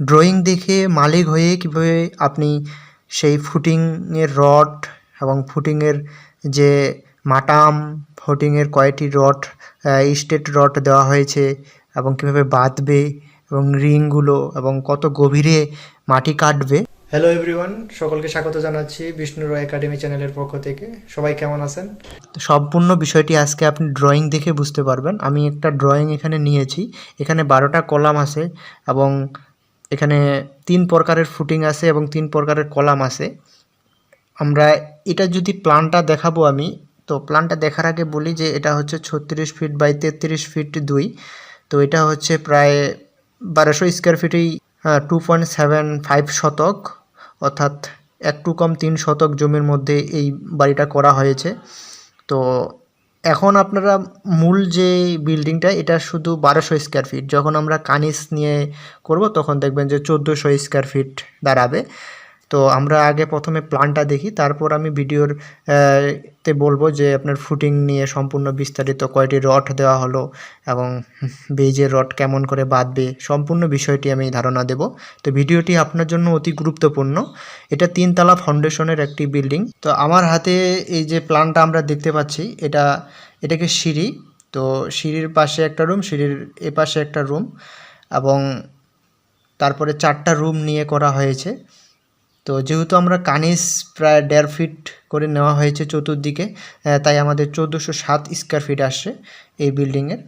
Drawing দেখে মালিক হয়ে কীভাবে আপনি সেই ফুটিংয়ের রড এবং ফুটিংয়ের যে মাটাম ফুটিংয়ের কয়টি রড স্টেট রড দেওয়া হয়েছে এবং কীভাবে বাঁধবে এবং রিংগুলো এবং কত গভীরে মাটি কাটবে। হ্যালো এভরিওয়ান সকলকে স্বাগত জানাচ্ছি বিষ্ণু রয় একাডেমি চ্যানেলের পক্ষ থেকে। সবাই কেমন আছেন? সম্পূর্ণ বিষয়টি আজকে আপনি ড্রয়িং দেখে বুঝতে পারবেন। আমি একটা ড্রয়িং এখানে নিয়েছি। এখানে বারোটা কলাম আছে এবং এখানে তিন প্রকারের ফুটিং আছে এবং তিন প্রকারের কলাম আছে। আমরা এটা যদি প্ল্যানটা দেখাবো আমি, তো প্ল্যানটা দেখার আগে বলি যে এটা হচ্ছে ছত্রিশ ফিট বাই তেত্রিশ ফিট দুই। তো এটা হচ্ছে প্রায় বারোশো স্কোয়ার ফিটেই টু পয়েন্ট সেভেন ফাইভ শতক, অর্থাৎ একটু কম তিন শতক জমির মধ্যে এই বাড়িটা করা হয়েছে। তো এখন আপনারা মূল যে বিল্ডিংটা এটা শুধু বারোশো স্কোয়ার ফিট যখন আমরা কানিস নিয়ে করব, তখন দেখবেন যে চোদ্দোশো স্কোয়ার ফিট দাঁড়াবে। তো আমরা আগে প্রথমে প্ল্যানটা দেখি, তারপর আমি ভিডিওর তে বলব যে আপনার ফুটিং নিয়ে সম্পূর্ণ বিস্তারিত কয়টি রড দেওয়া হলো এবং বেজের রড কেমন করে বাঁধবে, সম্পূর্ণ বিষয়টি আমি ধারণা দেব। তো ভিডিওটি আপনার জন্য অতি গুরুত্বপূর্ণ। এটা তিনতলা ফাউন্ডেশনের একটি বিল্ডিং তো আমার হাতে এই যে প্ল্যানটা আমরা দেখতে পাচ্ছি, এটা, এটাকে সিঁড়ি। তো সিঁড়ির পাশে একটা রুম সিঁড়ির এ পাশে একটা রুম এবং তারপরে চারটা রুম নিয়ে করা হয়েছে। তো যেহেতু আমরা কানিস প্রায় দেড় ফিট করে নেওয়া হয়েছে চতুর্দিকে তাই আমাদের চোদ্দোশো সাত স্কোয়ার ফিট আসছে এই বিল্ডিংয়ের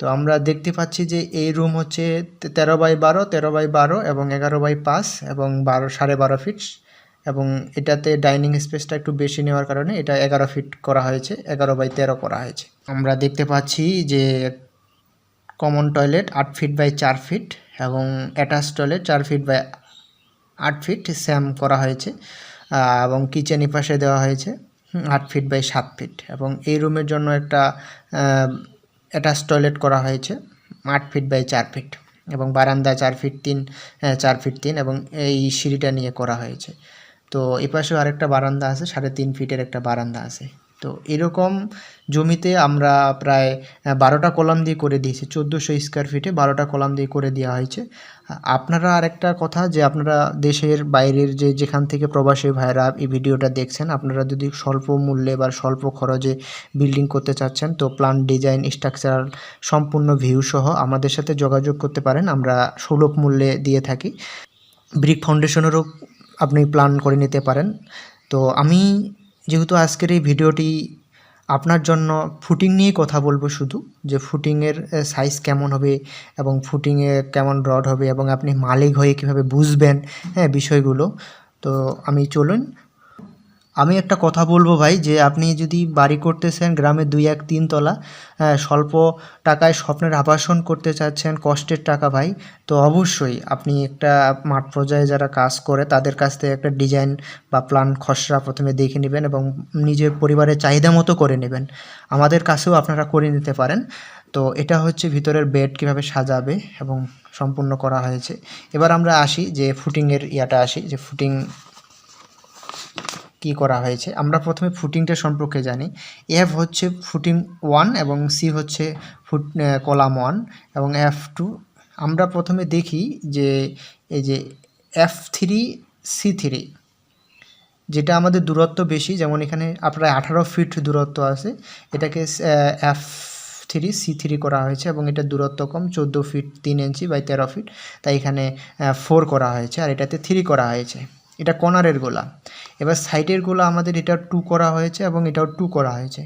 তো আমরা দেখতে পাচ্ছি যে এই রুম হচ্ছে তেরো বাই বারো, তেরো বাই বারো এবং এগারো বাই পাঁচ এবং বারো, সাড়ে বারো ফিট এবং এটাতে ডাইনিং স্পেসটা একটু বেশি নেওয়ার কারণে এটা এগারো ফিট করা হয়েছে, এগারো বাই তেরো করা হয়েছে। আমরা দেখতে পাচ্ছি যে কমন টয়লেট আট ফিট বাই চার ফিট এবং অ্যাটাচ টয়লেট চার ফিট বাই আট ফিট স্যাম করা হয়েছে এবং কিচেন পাশে দেওয়া হয়েছে আট ফিট বাই সাত ফিট এবং এই রুমের জন্য একটা অ্যাটাচ টয়লেট করা হয়েছে, আট ফিট বাই চার ফিট এবং বারান্দা চার ফিট তিন চার ফিট তিন, এবং এই সিঁড়িটা নিয়ে করা হয়েছে। তো এ পাশেও আরেকটা বারান্দা আছে, সাড়ে তিন ফিটের একটা বারান্দা আছে। তো এরকম জমিতে আমরা প্রায় বারোটা কলাম দিয়ে করে দিয়েছি, চোদ্দোশো স্কোয়ার ফিটে বারোটা কলাম দিয়ে করে দেওয়া হয়েছে। আপনারা আরেকটা কথা যে আপনারা দেশের বাইরের যে যেখান থেকে প্রবাসী ভাইরা এই ভিডিওটা দেখছেন, আপনারা যদি স্বল্প মূল্যে বা স্বল্প খরচে বিল্ডিং করতে চাচ্ছেন, তো প্ল্যান ডিজাইন স্ট্রাকচারাল সম্পূর্ণ ভিউ সহ আমাদের সাথে যোগাযোগ করতে পারেন, আমরা সুলভ মূল্যে দিয়ে থাকি। ব্রিক ফাউন্ডেশনেরও আপনি প্ল্যান করে নিতে পারেন। তো আমি যেহেতু আজকের এই ভিডিওটি আপনার জন্য ফুটিং নিয়ে কথা বলব শুধু, যে ফুটিংয়ের সাইজ কেমন হবে এবং ফুটিংয়ে কেমন রড হবে এবং আপনি মালিক হয়ে কীভাবে বুঝবেন হ্যাঁ বিষয়গুলো। তো আমি চলুন আমি একটা কথা বলব ভাই, যে আপনি যদি বাড়ি করতেছেন গ্রামে দুই এক তিন তলা স্বল্প টাকায় স্বপ্নের আবাসন করতে চাচ্ছেন, কষ্টের টাকা ভাই, তো অবশ্যই আপনি একটা মাঠ পর্যায়ে যারা কাজ করে, তাদের কাছ থেকে একটা ডিজাইন বা প্ল্যান খসড়া প্রথমে দেখে নেবেন এবং নিজের পরিবারের চাহিদা মতো করে নেবেন। আমাদের কাছেও আপনারা করে নিতে পারেন। তো এটা হচ্ছে ভিতরের বেড কীভাবে সাজাবে এবং সম্পূর্ণ করা হয়েছে। এবার আমরা আসি যে ফুটিংয়ের ইয়াটা আসি, যে ফুটিং কি করা হয়েছে? আমরা প্রথমে ফুটিংটা সম্পর্কে জানি। এফ হচ্ছে ফুটিং ওয়ান এবং সি হচ্ছে ফুট কলাম ওয়ান এবং এফ টু আমরা প্রথমে দেখি যে, এই যে এফ থ্রি সি থ্রি যেটা আমাদের দূরত্ব বেশি, যেমন এখানে প্রায় আঠারো ফিট দূরত্ব আছে, এটাকে এফ থ্রি সি থ্রি করা হয়েছে এবং এটার দূরত্ব কম, চোদ্দ ফিট তিন ইঞ্চি বাই তেরো ফিট তাই এখানে ফোর করা হয়েছে আর এটাতে থ্রি করা হয়েছে। এটা কর্নারের গোলা। এবার সাইডের গোলা আমাদের এটা টু করা হয়েছে এবং এটাও টু করা হয়েছে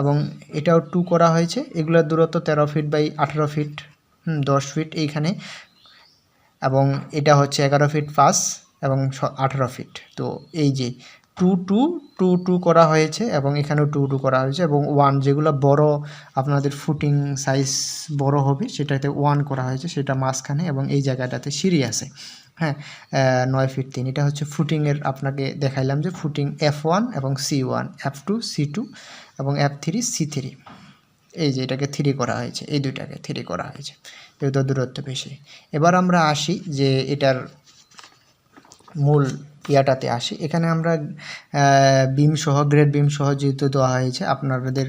এবং এটাও টু করা হয়েছে। এগুলোর দূরত্ব তেরো ফিট বাই আঠারো ফিট দশ ফিট এইখানে। এবং এটা হচ্ছে এগারো ফিট পাঁচ এবং আঠারো ফিট তো এই যে টু টু টু টু করা হয়েছে এবং এখানেও টু টু করা হয়েছে এবং ওয়ান যেগুলো বড় আপনাদের ফুটিং সাইজ বড় হবে সেটাতে ওয়ান করা হয়েছে, সেটা মাঝখানে এবং এই জায়গাটাতে সিঁড়ি আছে। হ্যাঁ নয় ফিট তিন, এটা হচ্ছে ফুটিংয়ের আপনাকে দেখাইলাম যে ফুটিং এফ ওয়ান এবং C one F two C two এবং এফ থ্রি সি থ্রি এই যে এটাকে থ্রি করা হয়েছে, এই দুইটাকে থ্রি করা হয়েছে, যেহেতু দূরত্ব বেশি। এবার আমরা আসি যে এটার মূল ইয়াটাতে আসি। এখানে আমরা বিম সহ গ্রেড বিম সহ যেহেতু দেওয়া হয়েছে, আপনাদের,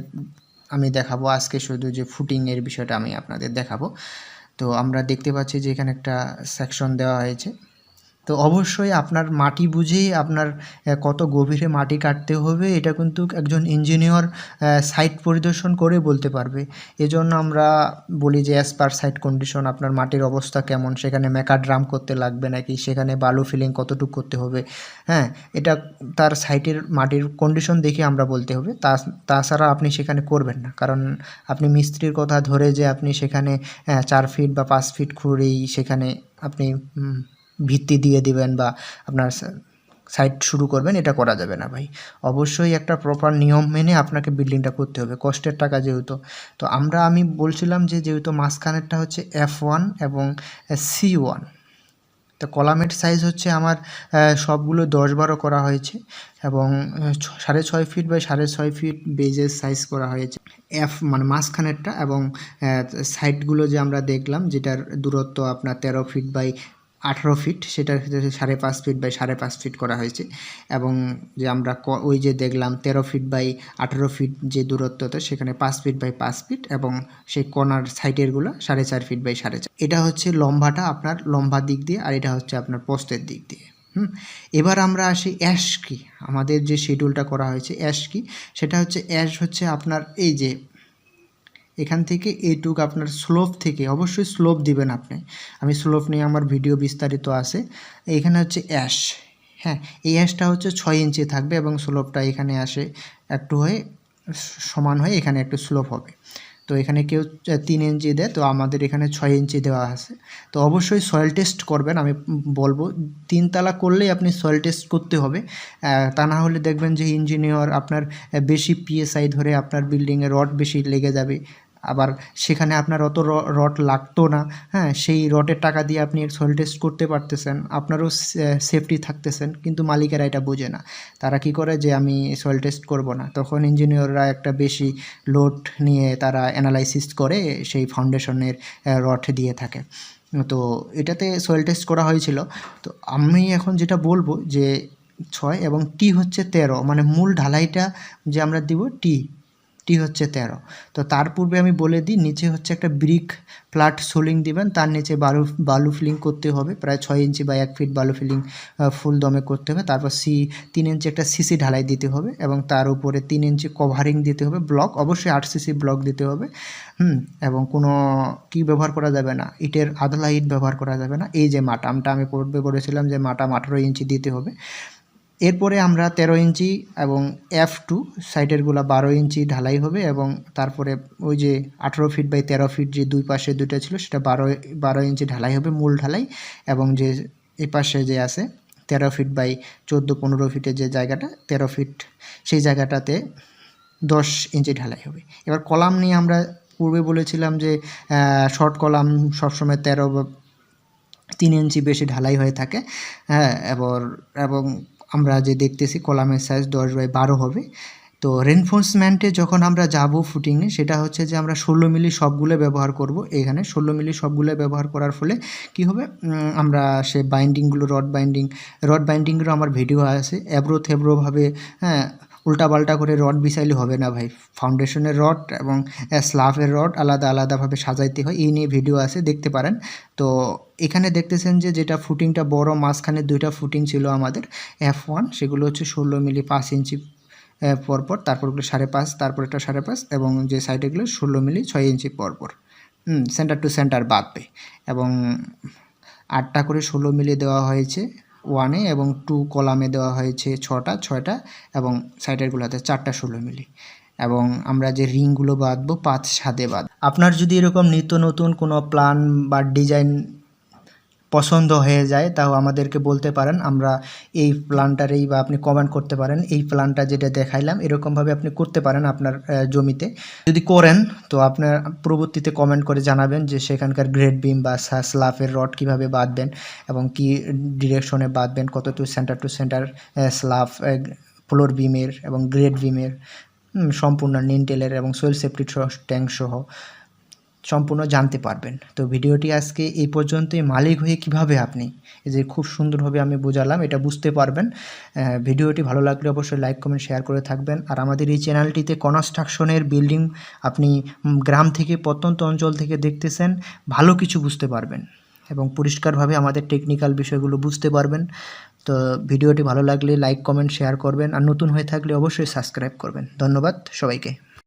আমি দেখাবো আজকে শুধু যে ফুটিংয়ের বিষয়টা আমি আপনাদের দেখাবো। তো আমরা দেখতে পাচ্ছি যে এখানে একটা সেকশন দেওয়া হয়েছে। তো অবশ্যই আপনার মাটি বুঝেই আপনার কত গভীরে মাটি কাটতে হবে, এটা কিন্তু একজন ইঞ্জিনিয়র সাইট পরিদর্শন করে বলতে পারবে। এজন্য আমরা বলি যে অ্যাজ পার সাইট কন্ডিশন আপনার মাটির অবস্থা কেমন, সেখানে মেকা ড্রাম করতে লাগবে নাকি, সেখানে বালু ফিলিং কতটুকু করতে হবে হ্যাঁ এটা তার সাইটের মাটির কন্ডিশন দেখে আমরা বলতে হবে, তা, তাছাড়া আপনি সেখানে করবেন না, কারণ আপনি মিস্ত্রির কথা ধরে যে, আপনি সেখানে চার ফিট বা পাঁচ ফিট খুঁড়েই সেখানে আপনি ভিত্তি দিয়ে দিবেন বা আপনার সাইট শুরু করবেন, এটা করা যাবে না ভাই। অবশ্যই একটা প্রপার নিয়ম মেনে আপনাকে বিল্ডিংটা করতে হবে, কষ্টের টাকা যেহেতু। তো আমরা, আমি বলছিলাম যে যেহেতু মাঝখানেরটা হচ্ছে এফ ওয়ান এবং সি ওয়ান তো কলামের সাইজ হচ্ছে আমার সবগুলো দশ বারো করা হয়েছে এবং সাড়ে ছয় ফিট বাই সাড়ে ছয় ফিট বেজের সাইজ করা হয়েছে। এফ মানে মাঝখানেরটা এবং সাইডগুলো যে আমরা দেখলাম, যেটার দূরত্ব আপনার তেরো ফিট বাই আঠারো ফিট সেটার ক্ষেত্রে সাড়ে পাঁচ ফিট বাই সাড়ে পাঁচ ফিট করা হয়েছে এবং যে আমরা ওই যে দেখলাম তেরো ফিট বাই আঠারো ফিট যে দূরত্বতে সেখানে পাঁচ ফিট বাই পাঁচ ফিট এবং সেই কর্নার সাইডেরগুলো সাড়ে চার ফিট বাই সাড়ে চার। এটা হচ্ছে লম্বাটা আপনার লম্বা দিক দিয়ে আর এটা হচ্ছে আপনার পোস্টের দিক দিয়ে। হুম? এবার আমরা আসি অ্যাশ কি? আমাদের যে শিডিউলটা করা হয়েছে অ্যাশ কি? সেটা হচ্ছে অ্যাশ হচ্ছে আপনার এই যে এখান থেকে এইটুক আপনার স্লোপ থেকে, অবশ্যই স্লোপ দিবেন আপনি। আমি স্লোপ নিয়ে আমার ভিডিও বিস্তারিত আছে। এখানে হচ্ছে অ্যাশ হ্যাঁ এই অ্যাশটা হচ্ছে ছয় ইঞ্চি থাকবে এবং স্লোপটা এখানে আসে একটু হয়ে, সমান হয়ে এখানে একটু স্লোপ হবে। তো এখানে কেউ তিন ইঞ্চি দেয়, তো আমাদের এখানে ছয় ইঞ্চি দেওয়া আছে। তো অবশ্যই সয়েল টেস্ট করবেন, আমি বলব তিনতলা করলেই আপনি সয়েল টেস্ট করতে হবে। তা না হলে দেখবেন যে ইঞ্জিনিয়ার আপনার বেশি পিএসআই ধরে আপনার বিল্ডিংয়ে রড বেশি লেগে যাবে। আবার সেখানে আপনার অত রড লাগতো না হ্যাঁ সেই রডের টাকা দিয়ে আপনি সয়েল টেস্ট করতে পারতেছেন, আপনারও সেফটি থাকতেছেন, কিন্তু মালিকেরা এটা বোঝে না। তারা কি করে যে আমি সয়েল টেস্ট করব না? তখন ইঞ্জিনিয়াররা একটা বেশি লোড নিয়ে তারা অ্যানালাইসিস করে সেই ফাউন্ডেশনের রড দিয়ে থাকে। তো এটাতে সয়েল টেস্ট করা হয়েছিল। তো আমি এখন যেটা বলব যে ছয় এবং টি হচ্ছে তেরো মানে মূল ঢালাইটা যে আমরা দিব টি টি হচ্ছে তেরো। তো তার পূর্বে আমি বলে দিই, নিচে হচ্ছে একটা ব্রিক ফ্ল্যাট সোলিং দিবেন, তার নিচে বালু বালু ফিলিং করতে হবে, প্রায় ছয় ইঞ্চি বা এক ফিট বালু ফিলিং ফুল দমে করতে হবে, তারপর সি, তিন ইঞ্চি একটা সিসি ঢালাই দিতে হবে এবং তার উপরে তিন ইঞ্চি কভারিং দিতে হবে, ব্লক, অবশ্যই আট সিসি ব্লক দিতে হবে, হুম, এবং কোনো কি ব্যবহার করা যাবে না, ইটের আধলা ইট ব্যবহার করা যাবে না, এই যে মাটামটা আমি পূর্বে বলেছিলাম যে মাটাম আঠারো ইঞ্চি দিতে হবে এরপরে আমরা তেরো ইঞ্চি এবং এফ টু সাইডেরগুলো বারো ইঞ্চি ঢালাই হবে এবং তারপরে ওই যে আঠেরো ফিট বাই তেরো ফিট যে দুই পাশে দুইটা ছিল সেটা বারো বারো ইঞ্চি ঢালাই হবে, মূল ঢালাই এবং যে এই পাশে যে আছে তেরো ফিট বাই চোদ্দ, পনেরো ফিটের যে জায়গাটা, তেরো ফিট সেই জায়গাটাতে দশ ইঞ্চি ঢালাই হবে। এবার কলাম নিয়ে আমরা পূর্বে বলেছিলাম যে শর্ট কলাম সবসময় তেরো বা তিন ইঞ্চি বেশি ঢালাই হয়ে থাকে হ্যাঁ এবার এবং আমরা যে দেখতেছি কলামের সাইজ দশ বাই বারো হবে। তো রেনফোর্সমেন্টে যখন আমরা যাব ফুটিংয়ে সেটা হচ্ছে যে আমরা ষোলো মিলি সবগুলো ব্যবহার করব। এখানে ষোলো মিলি সবগুলো ব্যবহার করার ফলে কি হবে? আমরা সে বাইন্ডিংগুলো রড বাইন্ডিং রড বাইন্ডিংগুলো আমার ভিডিও আছে। এব্রো থেব্রোভাবে হ্যাঁ উল্টাপাল্টা করে রড বিছাইলে হবে না ভাই। ফাউন্ডেশনের রড এবং স্লাফের রড আলাদা আলাদাভাবে সাজাইতে হয়। এই নিয়ে ভিডিও আছে, দেখতে পারেন। তো এখানে দেখতেছেন যে, যেটা ফুটিংটা বড়, মাঝখানে দুইটা ফুটিং ছিল আমাদের। এফ ওয়ান সেগুলো হচ্ছে ষোলো মিলি পাঁচ ইঞ্চি পরপর, তারপর ওগুলো সাড়ে পাঁচ, তারপর এটা সাড়ে পাঁচ এবং যে সাইডেগুলো ষোলো মিলি ছয় ইঞ্চি পরপর। সেন্টার টু সেন্টার বাদবে এবং আটটা করে ষোলো মিলি দেওয়া হয়েছে। ওয়ানে এবং টু কলামে দেওয়া হয়েছে ছটা, ছয়টা এবং সাইডেরগুলোতে চারটা ষোলো মিলি। এবং আমরা যে রিংগুলো বাঁধবো, পাঁচ সাদে বাঁধ আপনার যদি এরকম নিত্য নতুন কোনো প্ল্যান বা ডিজাইন পছন্দ হয়ে যায়, তাও আমাদেরকে বলতে পারেন, আমরা এই প্ল্যানটারেই বা আপনি কমেন্ট করতে পারেন, এই প্ল্যানটা যেটা দেখাইলাম, এরকমভাবে আপনি করতে পারেন আপনার জমিতে। যদি করেন, তো আপনার পরবর্তীতে কমেন্ট করে জানাবেন যে সেখানকার গ্রেড বিম বা স্লাফের রড কীভাবে বাঁধবেন এবং কি ডিরেকশনে বাঁধবেন কত to centre to centre slab floor বিমের এবং গ্রেড বিমের সম্পূর্ণ নিনটেলের এবং সোয়েল সেফটি ট্যাঙ্ক সহ। সম্পূর্ণ জানতে পারবেন। তো ভিডিওটি আজকে এই পর্যন্তই। মালিক হয়ে কীভাবে আপনি? এই যে খুব সুন্দরভাবে আমি বোঝালাম, এটা বুঝতে পারবেন। ভিডিওটি ভালো লাগলে অবশ্যই লাইক, কমেন্ট, শেয়ার করে থাকবেন। আর আমাদের এই চ্যানেলটিতে কনস্ট্রাকশনের বিল্ডিং আপনি গ্রাম থেকে প্রত্যন্ত অঞ্চল থেকে দেখতেছেন, ভালো কিছু বুঝতে পারবেন এবং পরিষ্কারভাবে আমাদের টেকনিক্যাল বিষয়গুলো বুঝতে পারবেন। তো ভিডিওটি ভালো লাগলে লাইক, কমেন্ট, শেয়ার করবেন। আর নতুন হয়ে থাকলে অবশ্যই সাবস্ক্রাইব করবেন। ধন্যবাদ সবাইকে।